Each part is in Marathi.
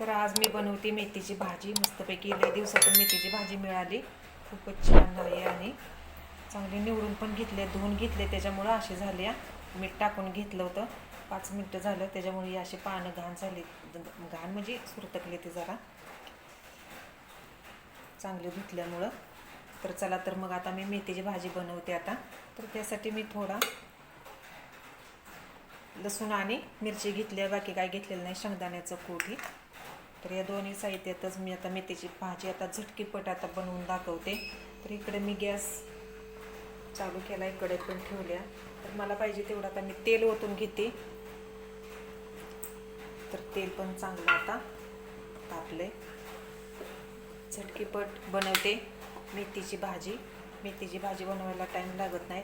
तर आज मी बनवते मेथीची भाजी. मस्तपैकी लय दिवसातून मेथीची भाजी मिळाली. खूपच छान आहे आणि चांगली निवडून पण घेतले धुवून घेतले त्याच्यामुळं अशी झाले मीठ टाकून घेतलं होतं. पाच मिनटं झालं. त्याच्यामुळे ही अशी पानं घाण झाली. घाण म्हणजे सुरतकले ते जरा. चांगले धुतल्यामुळं. तर चला तर मग आता मी मेथीची भाजी बनवते आता. तर त्यासाठी मी थोडा लसूण आणि मिरची घेतली बाकी काय घेतलेलं नाही. शेंगदाण्याचं कोठी ही तर या दोन्ही साहित्यातच मी आता मेथीची भाजी आता झटकीपट आता बनवून दाखवते. तर इकडे मी गॅस चालू केला इकडे पण ठेवल्या. तर मला पाहिजे तेवढं आता मी तेल ओतून घेते. तर तेल पण चांगलं आता तापले झटकीपट बनवते मेथीची भाजी. मेथीची भाजी बनवायला टाईम लागत नाही.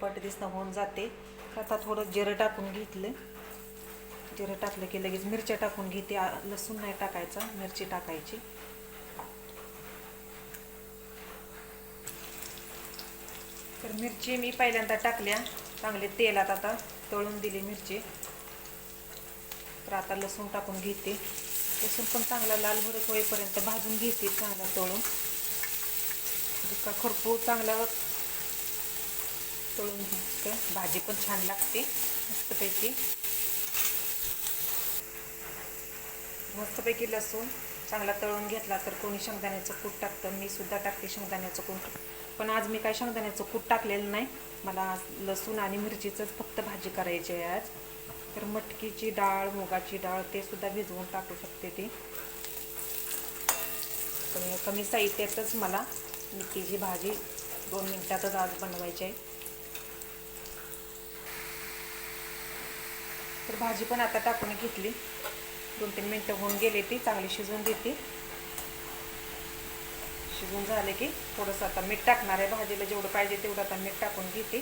पट दिसणं होऊन जाते. आता थोडं जिरं टाकून घेतलं. जिरं टाकलं की लगेच मिरच्या टाकून घेते. लसूण नाही टाकायचा मिरची टाकायची. तर मिरची मी पहिल्यांदा टाकल्या. चांगले तेलात आता तळून दिली मिरची. तर आता लसूण टाकून घेते. लसूण पण चांगला लाल भरत होईपर्यंत भाजून घेते म्हणजे चांगला तळून. जितका खरपूर चांगला तळून घेते भाजी पण छान लागते मस्तपैकी. मस्तपैकी लसूण चांगला तळून घेतला तर कोणी शेंगदाण्याचं कूट टाकतं मी सुद्धा टाकते शेंगदाण्याचं कूट. पण आज मी काय शेंगदाण्याचं कूट टाकलेलं नाही. मला लसूण आणि मिरचीचंच फक्त भाजी करायची आहे आज. तर मटकीची डाळ मुगाची डाळ ते सुद्धा भिजवून टाकू शकते ती. पण कमी साहित्यातच मला मेथीची भाजी दोन मिनिटातच आज बनवायची आहे. तर भाजी पण आता टाकून घेतली. दोन तीन मिनटं होऊन गेले ती चांगली शिजवून देते. शिजून झाले की थोडंसं आता मीठ टाकणार आहे भाजीला जेवढं पाहिजे तेवढं आता मीठ टाकून घेते.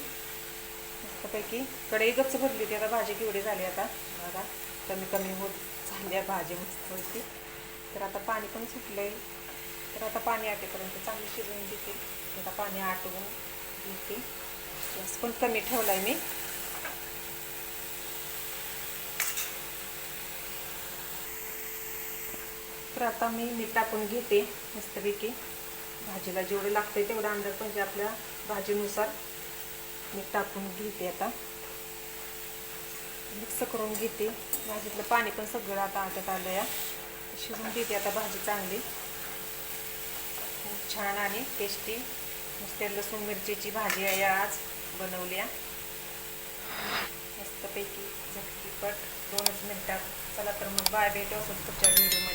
मस्तपैकी कढई गच्च भरली होती आता भाजी केवढी झाली आता? बघा कमी कमी होत झाली आहे भाजी मस्त होती. तर आता पाणी पण सुटलंय. तर आता पाणी आटेपर्यंत चांगली शिजवून देते आता पाणी आटवून घेते. गॅस पण कमी ठेवला आहे मी. तर आता मी मीठ टाकून घेते मस्तपैकी. भाजीला जेवढं लागते तेवढं अंदाज म्हणजे आपल्या भाजीनुसार मीठ टाकून घेते आता. मिक्स करून घेते. भाजीतलं पाणी पण सगळं आता आटत आलं या शिजून घेते आता भाजी चांगली. खूप छान आणि टेस्टी नुसत्या लसूण मिरचीची भाजी आहे आज बनवली मस्तपैकी झटकीपट दोनच मिनटात. चला तर मग बाय भेटू असं पुढच्या व्हिडिओ